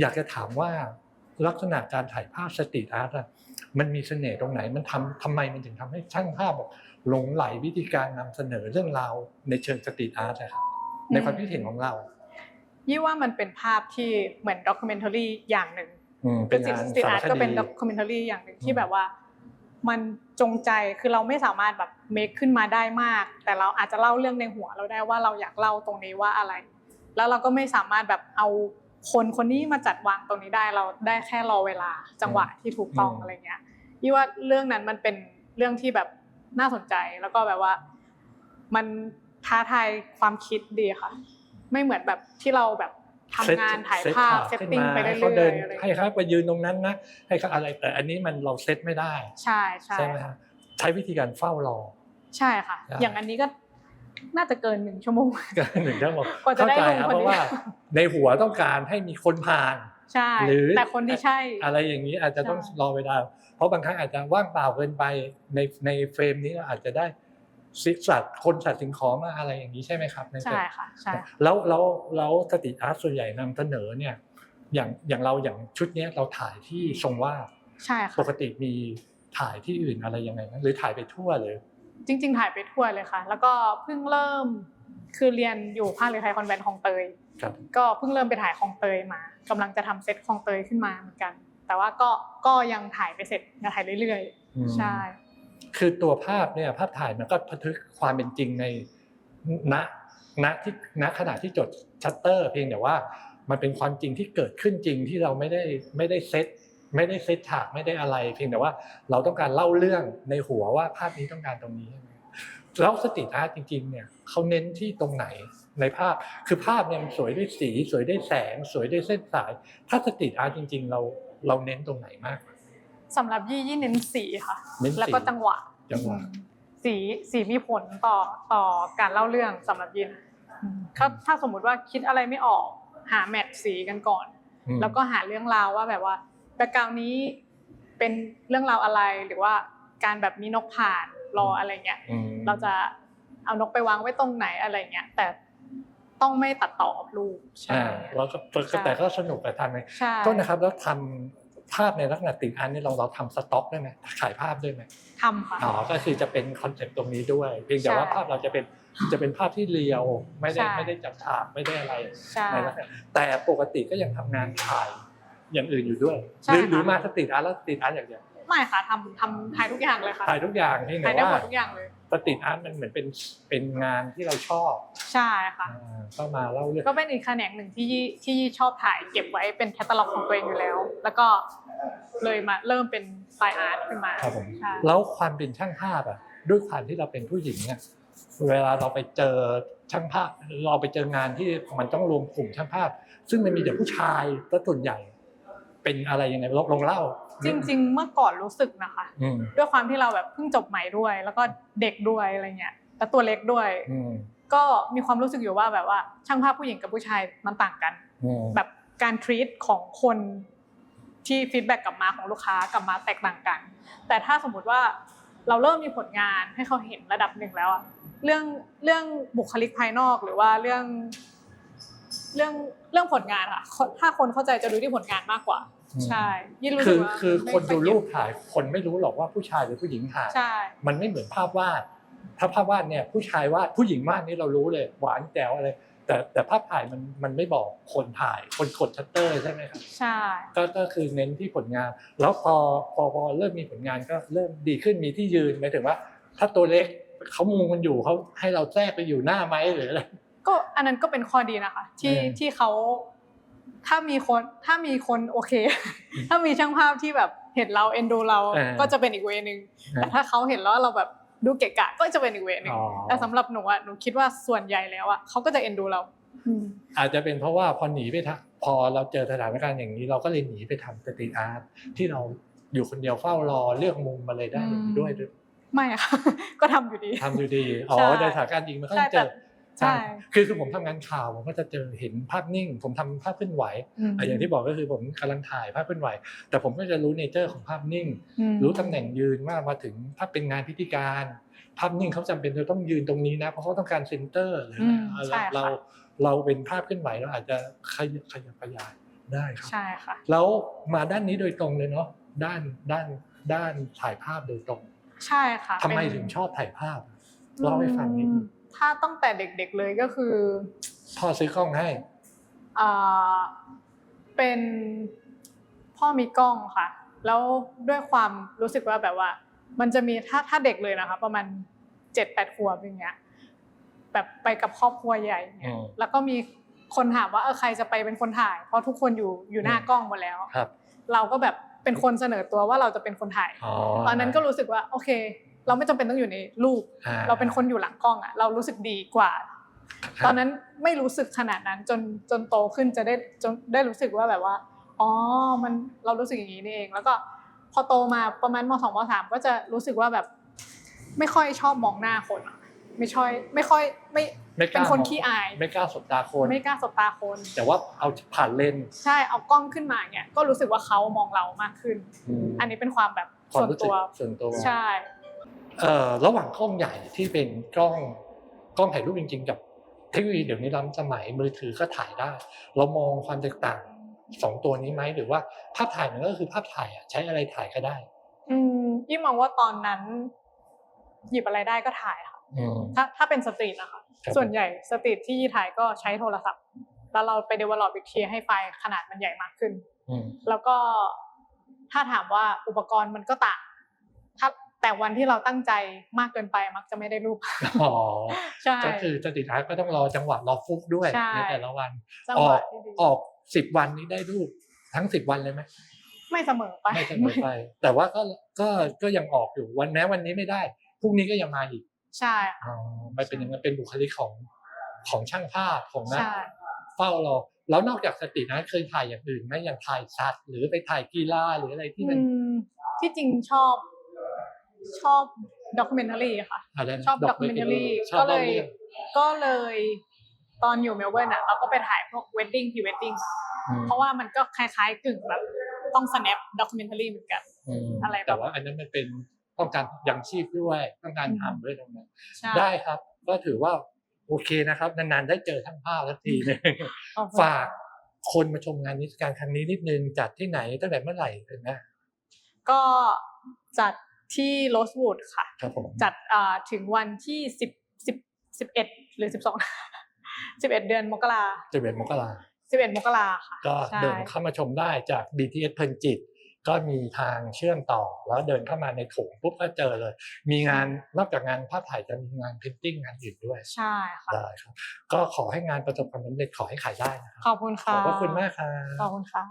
อยากจะถามว่าลักษณะการถ่ายภาพสตรีทอาร์ตอะมันมีเสน่ห์ตรงไหน มันทำทำไมมันถึงทำให้ช่างภาพแบบหลงไหลวิธีการนำเสนอเรื่องราวในเชิงสตรีทอาร์ตนะครับในความคิดเห็นของเรายี่ว่ามันเป็นภาพที่เหมือนด็อกิเมนทารีอย่างหนึ่งอืมก็เป็นจริงงานสตรีทสารอาร์ตคก็เป็นดีด็อกิเมนทารีอย่างหนึ่งอืที่มแบบว่า มันจงใจคือเราไม่สามารถแบบเมคขึ้นมาได้มาก แต่เราอาจจะเล่าเรื่องในหัวเราได้ว่าเราอยากเล่าตรงนี้ว่าอะไร แล้วเราก็ไม่สามารถแบบเอา คนคนนี้มาจัดวางตรงนี้ได้เราได้แค่รอเวลาจังหวะที่ถูกต้องอะไรเงี้ยยี่ว่าเรื่องนั้นมันเป็นเรื่องที่แบบน่าสนใจแล้วก็แบบว่า มันท้าทายความคิดดีค่ะ ไม่เหมือนแบบที่เราแบบทำงานถ่ายภาพเซตติ้งไปเรื่อยให้เขาเดินๆอะไรให้เขาไปยืนตรงนั้นนะให้เขาอะไรแต่อันนี้มันเราเซตไม่ได้ ใช่ใช่ใช่ไหมฮะใช้วิธีการเฝ้ารอใช่ค่ะใช่อย่างอันนี้ก็ น่าจะเกินหนึ่งชั่วโมงก็หนึ่งชั่วโมงกว่าจะเข้าได้ใจลงครับคนเพราะนี้ว่า ในหัวต้องการให้มีคนผ่าน ใช่หรือ แต่คนที่ใช่ อะไรอย่างนี้อาจจะต้องใช่รอเวลา เพราะบางครั้งอาจจะว่างเปล่าเกินไปในในเฟรมนี้เราอาจจะได้สิสัตว์คนสัตว์สิ่งของมาอะไรอย่างนี้ใช่ไหมครับในเฟรใช่มค่ะใช่ค่ะแล้วแล้วแล้วสตรีทอาร์ตส่วนใหญ่นำเสนอเนี่ยอย่างอย่างเราอย่างชุดเนี้ยเราถ่ายที่ทรงวาดใช่ปค่ะกติมีถ่ายที่อื่นอะไรยังไงไหมหรือถ่ายไปทั่วเลย จริง ๆ ถ่ายไปทั่วเลยค่ะ แล้วก็เพิ่งเริ่มคือเรียนอยู่ภาคเรือไทยคอนแวนต์คลองเตยครับก็เพิ่งเริ่มไปถ่ายคลองเตยมากำลังจะทำเซตคลองเตยขึ้นมาเหมือนกัน แต่ว่าก็ก็ยังถ่ายไปเสร็จยังถ่ายเรื่อยอืมๆใช่ คือตัวภาพเนี่ยภาพถ่ายมันก็บันทึกความเป็นจริงในณณที่ณขณะที่จดชัตเตอร์ เพียงแต่ว่ามันเป็นความจริงที่เกิดขึ้นจริงที่เราไม่ได้ไม่ได้เซต ไม่ได้เซตฉากไม่ได้อะไร เพียงแต่ว่าเราต้องการเล่าเรื่องในหัวว่าภาพนี้ต้องการตรงนี้แล้วสตรีทอาร์ตจริงๆเนี่ยเขาเน้นที่ตรงไหนในภาพคือภาพเนี่ยมันสวยด้วยสี สวยด้วยแสง สวยด้วยเส้นสาย ถ้าสตรีทอาร์ตจริง ๆ เราเราเน้นตรงไหนมากกว่าสำหรับยี่ยี่เน้นสีค่ะเน้นสีแล้วก็จังหวะจังหวะอืมสีสีมีผลต่อต่อการเล่าเรื่องสำหรับยินอืมถ้าถ้าสมมุติว่าคิดอะไรไม่ออกหาแมทสีกันก่อนอืมแล้วก็หาเรื่องราวว่าแบบว่า แบ็กกราวนี้เป็นเรื่องราวอะไรหรือว่าการแบบมีนกผ่านรออะไรเงี้ยอืมเราจะเอานกไปวางไว้ตรงไหนอะไรเงี้ย แต่ต้องไม่ตัดต่อรูปใช่อ่าแล้วก็ใช่แต่ก็สนุกกับทำไงใช่ต้นนะครับแล้วทำภาพในลักษณะติดอันนี่เราเราทำสต็อกได้ไหมขายภาพด้วยไหมทำค่ะอ๋อก็คือจะเป็นคอนเซ็ปต์ตรงนี้ด้วยเพียงแต่ว่าใช่ภาพเราจะเป็นจะเป็นภาพที่เรียวไม่ได้ใช่ไม่ได้จับฉากไม่ได้อะไรใช่ในลักษณะแต่ปกติก็ยังทำงานถ่าย อย่างอื่นอยู่ด้วยใช่หรือค่ะ หรือมาสตรีทอาร์ตแล้วสตรีทอาร์ตอย่างเดียวไม่ค่ะทำทำถ่ายทุกอย่างเลยค่ะถ่ายทุกอย่างเพียงถ่าแต่ยได้หมว่าดทุกอย่างเลย สตรีทอาร์ตมันเหมือนเป็นเป็นงานที่เราชอบใช่ค่ะ อ่าก็มาเล่าเรื่องก็เป็นอีกแขนงหนึ่งที่ยี่ที่ยี่ชอบถ่ายเก็บไว้เป็นแคตตาล็อกของตัวเองอยู่แล้ว แล้วก็เลยมาเริ่มเป็นไฟอาร์ตขึ้นมาครับผมใช่แล้วความเป็นช่างภาพอะด้วยความที่เราเป็นผู้หญิงเนี่ยเวลาเราไปเจอช่างภาพเราไปเจองานที่มันต้องรวมกลุ่มช่างภาพ ซึ่งมันมีแต่ผู้ชายก็ส่วนใหญ่ เป็นอะไรยังไงลองลองเล่า จริง ๆ เมื่อก่อนรู้สึกนะคะ อืมด้วยความที่เราแบบเพิ่งจบใหม่ด้วย แล้วก็เด็กด้วยอะไรเงี้ยแล้วตัวเล็กด้วย อืมก็มีความรู้สึกอยู่ว่าแบบว่า ช่างภาพผู้หญิงกับผู้ชายมันต่างกัน อืมแบบการทรีตของคนที่ฟีดแบ็กกลับมาของลูกค้ากลับมาแตกต่างกัน แต่ถ้าสมมุติว่าเราเริ่มมีผลงานให้เขาเห็นระดับหนึ่งแล้วอะเรื่องเรื่องบุคลิกภายนอกหรือว่าเรื่อง เรื่องเรื่องผลงานอะถ้าคนเข้าใจจะดูที่ผลงานมากกว่า ใช่ยิ่งรู้คืสึอกว่าคือไม่คนดูอยเก็บรูปถ่ายคนไม่รู้หรอกว่าผู้ชายหรือผู้หญิงถ่าย ใช่ มันไม่เหมือนภาพวาด ถ้าภาพวาดเนี่ยผู้ชายวาดผู้หญิงวาดนี่เรารู้เลย หวานแจ๋วอะไร แต่แต่ภาพถ่ายมันมันไม่บอกคนถ่าย คนกดชัตเตอร์ใช่ไหมครับใช่ ก็ก็คือเน้นที่ผลงาน แล้วพอพอพอเริ่มมีผลงานก็เริ่มดีขึ้นมีที่ยืนหมายถึงว่า ถ้าตัวเล็กเขามุงมันอยู่เขาให้เราแทรกไปอยู่หน้าไหมหรืออะไร ก็อันนั้นก็เป็นข้อดีนะคะ ที่เออที่เขาถ้ามีคนถ้ามีคนโอเค ถ้ามีช่างภาพที่แบบเห็นเราเอ็นดูเราเออก็จะเป็นอีกเวนึงแต่ถ้าเขาเห็นแล้วเราแบบดูเกะกะก็จะเป็นอีกเวนึงอ๋อแต่สำหรับหนูอะหนูคิดว่าส่วนใหญ่แล้วอะเขาก็จะเอ็นดูเราอืมอาจจะเป็นเพราะว่าพอหนีไปทำพอเราเจอสถานการณ์อย่างนี้ เราก็เลยหนีไปทำสตรีทอาร์ตที่เราอยู่คนเดียวเฝ้ารอเลือกมุมมาเลยได้แบบนี้ด้วยด้วยไม่อะก็ทำอยู่ดีทำอยู่ดีอ๋อใช่ในสถานการณ์จริงมันก็ใช่เจอแต่ ใช่คือคือผมทำงานข่าวผมก็จะเจอเห็นภาพนิ่ง ผมทำภาพเคลื่อนไหวมอะอย่างที่บอกก็คือผมกำลังถ่ายภาพเคลื่อนไหว แต่ผมก็จะรู้เนเจอร์ของภาพนิ่งอืมรู้ตำแหน่งยืนว่ามาถึงถ้าเป็นงานพิธีการ ภาพนิ่งเขาจำเป็นจะต้องยืนตรงนี้นะเพราะเขาต้องการเซนเตอร์หรืออืมอะไรใช่ค่ะเราเราเป็นภาพเคลื่อนไหวเราอาจจะขยับขยับขยายได้ครับใช่ค่ะแล้วมาด้านนี้โดยตรงเลยเนาะด้านด้านด้านถ่ายภาพโดยตรง ใช่ค่ะทำไมเป็นถึงชอบถ่ายภาพเล่าให้ฟังนิดนึง ถ้าตั้งแต่เด็กๆเลยก็คือพ่อซื้อกล้องให้เอ่อเป็นพ่อมีกล้องค่ะ แล้วด้วยความรู้สึกว่าแบบว่า มันจะมีถ้าถ้าเด็กเลยนะคะ ประมาณเจ็ดแปดขวบอย่างเงี้ยแบบไปกับครอบครัวใหญ่เนี่ยอืมแล้วก็มีคนถามว่าเออใครจะไปเป็นคนถ่าย เพราะทุกคนอยู่อยู่หน้ากล้องหมดแล้วครับ เราก็แบบเป็นคนเสนอตัวว่าเราจะเป็นคนถ่ายอ๋อตอนนั้นก็รู้สึกว่าโอเค เราไม่จำเป็นต้องอยู่ในรูปอ่เราเป็นคนอยู่หลังกล้องอะเรารู้สึกดีกว่าครับตอนนั้นไม่รู้สึกขนาดนั้นจนจนโตขึ้นจะได้จนได้รู้สึกว่าแบบว่าอ๋อมันเรารู้สึกอย่างนี้นี่เอง แล้วก็พอโตมาประมาณมสองมสามก็จะรู้สึกว่าแบบ ไม่ค่อยชอบมองหน้าคนอะไม่ชอยไม่ค่อยไม่ไม่กเป็ล้านคนมองขี้อาย ไม่กล้าสบตาคน ไม่กล้าสบตาคน แต่ว่าเอาผ่านเลนส์ใช่เอากล้องขึ้นมาเนี่ยก็รู้สึกว่าเขามองเรามากขึ้นมอันนี้เป็นความแบบความส่วนรู้สึตักวส่วนตัวใช่เอ่อ ระหว่างกล้องใหญ่ที่เป็นกล้องกล้องถ่ายรูปจริง ๆ กับเทคโนโลยีเดี๋ยวนี้ล้ำสมัยมือถือก็ถ่ายได้ เรามองความแตกต่างสองตัวนี้ไหมหรือว่าภาพถ่ายมันก็คือภาพถ่ายอะใช้อะไรถ่ายก็ได้ อืมยี่มองว่าตอนนั้น หยิบอะไรได้ก็ถ่ายค่ะอืมถ้าถ้าเป็นสตรีทนะคะครับส่วนใหญ่สตรีทที่ถ่ายก็ใช้โทรศัพท์ แล้วเราไป develop อีกทีให้ไฟล์ขนาดมันใหญ่มากขึ้นอืมแล้วก็ถ้าถามว่าอุปกรณ์มันก็ต่างถ้า แต่วันที่เราตั้งใจมากเกินไปมักจะไม่ได้รูปอ๋อใช่ก็คือสติท้ายก็ต้องรอจังหวะรอฟุกด้วยใช่ในแต่ละวันจังอหอวะกที่ดีออกสิบวันนี้ได้รูปทั้งสิบวันเลยไหมไม่เสมอไปไม่เสมอไป แต่ว่าก็ก็ก็ยังออกอยู่วันแม้วันนี้ไม่ได้พรุ่งนี้ก็ยังมาอีก ใช่ค่ะอ๋อมันเป็นอย่างนั้นเป็นบุคลิกของของช่างภาพของนักใช่เฝ้ารอแล้วนอกจากสตินะเคยถ่ายอย่างอื่นไหมอย่างถ่ายสัตว์หรือไปถ่ายกีฬาหรืออะไรที่มันอืมที่จริงชอบ ชอบด็อกิเมนทารีค่ะ อะไรนะชอบดด็อกเมนทารีชอบก็เลเล่ายเรื่องก็เลยตอนอยู่เมลเบิร์นอะเราก็ไปถ่ายพวกเวดดิ้งพรีเวดดิ้งอืมเพราะว่ามันก็คล้ายๆกึ่งแบบต้อง snap documentary เหมือนกัน อืมอะไรแบบ แต่ว่าอันนั้นมันเป็นต้องการยังชีพด้วยต้องการทำด้วยตรงนั้น ใช่ได้ครับ ก็ถือว่าโอเคนะครับ นานๆได้เจอทั้งภาพสักทีหนึงขอบคุณฝากคนมาชมงานนิทรรศการครั้งนี้นิดนึงจัดที่ไหนตั้งแต่เมื่อไหร่เลยนะก็จัด ที่โรสวูดค่ะ ครับผมจัดอ่าถึงวันที่สิบสิบสิบเอ็ดหรือสิบสองสิบเอ็ดเดือนมกราจะเป็นมกราสิบเอ็ดมกราค่ะก็ใช่เดินเข้ามาชมได้จาก BTS เพลินจิต ก็มีทางเชื่อมต่อ แล้วเดินเข้ามาในโถงปุ๊บก็เจอเลย มีงานนอกจากงานภาพถ่ายจะมีงานเพนติ้งงานอื่นด้วยใช่ค่ะได้ครับ ก็ขอให้งานประสบความสำเร็จขอให้ขายได้นะครับขอบคุณขค่ะอบพระคุณมากครับขอบคุณค่ะ